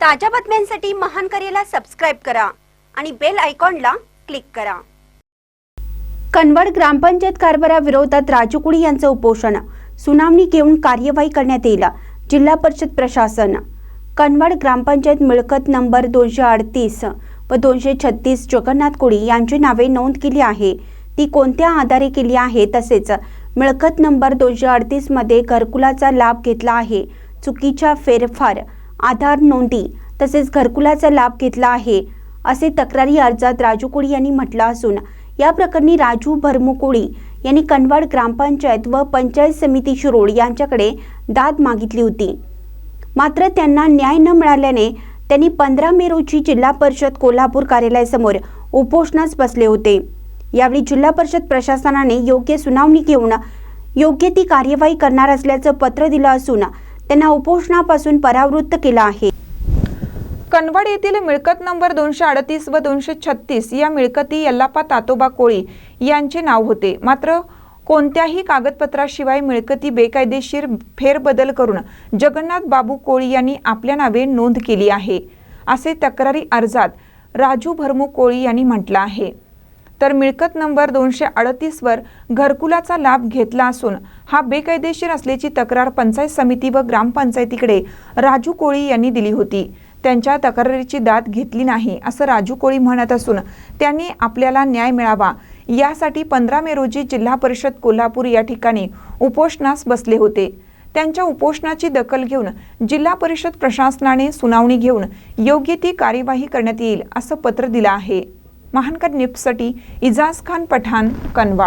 ताज्या बातम्यांसाठी महान करेला सबस्क्राईब करा आणि बेल आयकॉनला क्लिक करा. कनवड ग्रामपंचायत कारभाराविरोधात राजूकुडी यांचं उपोषण. सुनावणी घेऊन कार्यवाही करण्यात येईल जिल्हा परिषद प्रशासन. कनवड ग्रामपंचायत मिळकत नंबर दोनशे अडतीस व दोनशे छत्तीस जगन्नाथ कुडी यांची नावे नोंद केली आहे. ती कोणत्या आधारे केली आहे? तसेच मिळकत नंबर दोनशे अडतीसमध्ये घरकुलाचा लाभ घेतला आहे. चुकीच्या फेरफार आधार नोंदी तसेच घरकुलाचा लाभ घेतला आहे असे तक्रारी अर्जात राजू कोळी यांनी म्हटलं असून या प्रकरणी राजू भरमुकोळी यांनी कनवाड ग्रामपंचायत व पंचायत समिती शिरोड यांच्याकडे दाद मागितली होती. मात्र त्यांना न्याय न मिळाल्याने त्यांनी पंधरा मे रोजी जिल्हा परिषद कोल्हापूर कार्यालयासमोर उपोषणास बसले होते. यावेळी जिल्हा परिषद प्रशासनाने योग्य सुनावणी घेऊन योग्य ती कार्यवाही करणार असल्याचं पत्र दिलं असून त्यांना उपोषणापासून परावृत्त केलं आहे. कनवड येथील मिळकत नंबर दोनशे अडतीस व दोनशे छत्तीस या मिळकती यल्लापा तातोबा कोळी यांचे नाव होते. मात्र कोणत्याही कागदपत्राशिवाय मिळकती बेकायदेशीर फेरबदल करून जगन्नाथ बाबू कोळी यांनी आपल्या नावे नोंद केली आहे असे तक्रारी अर्जात राजू भरमू कोळी यांनी म्हटलं आहे. तर मिळकत नंबर दोनशे अडतीसवर घरकुलाचा लाभ घेतला असून हा बेकायदेशीर असल्याची तक्रार पंचायत समिती व ग्रामपंचायतीकडे राजू कोळी यांनी दिली होती. त्यांच्या तक्रारीची दाद घेतली नाही असं राजू कोळी म्हणत असून त्यांनी आपल्याला न्याय मिळावा. यासाठी पंधरा मे रोजी जिल्हा परिषद कोल्हापूर या ठिकाणी उपोषणास बसले होते. त्यांच्या उपोषणाची दखल घेऊन जिल्हा परिषद प्रशासनाने सुनावणी घेऊन योग्य ती कार्यवाही करण्यात येईल असं पत्र दिलं आहे. महानकर निप्ससाठी इजाज खान पठाण कनवाड.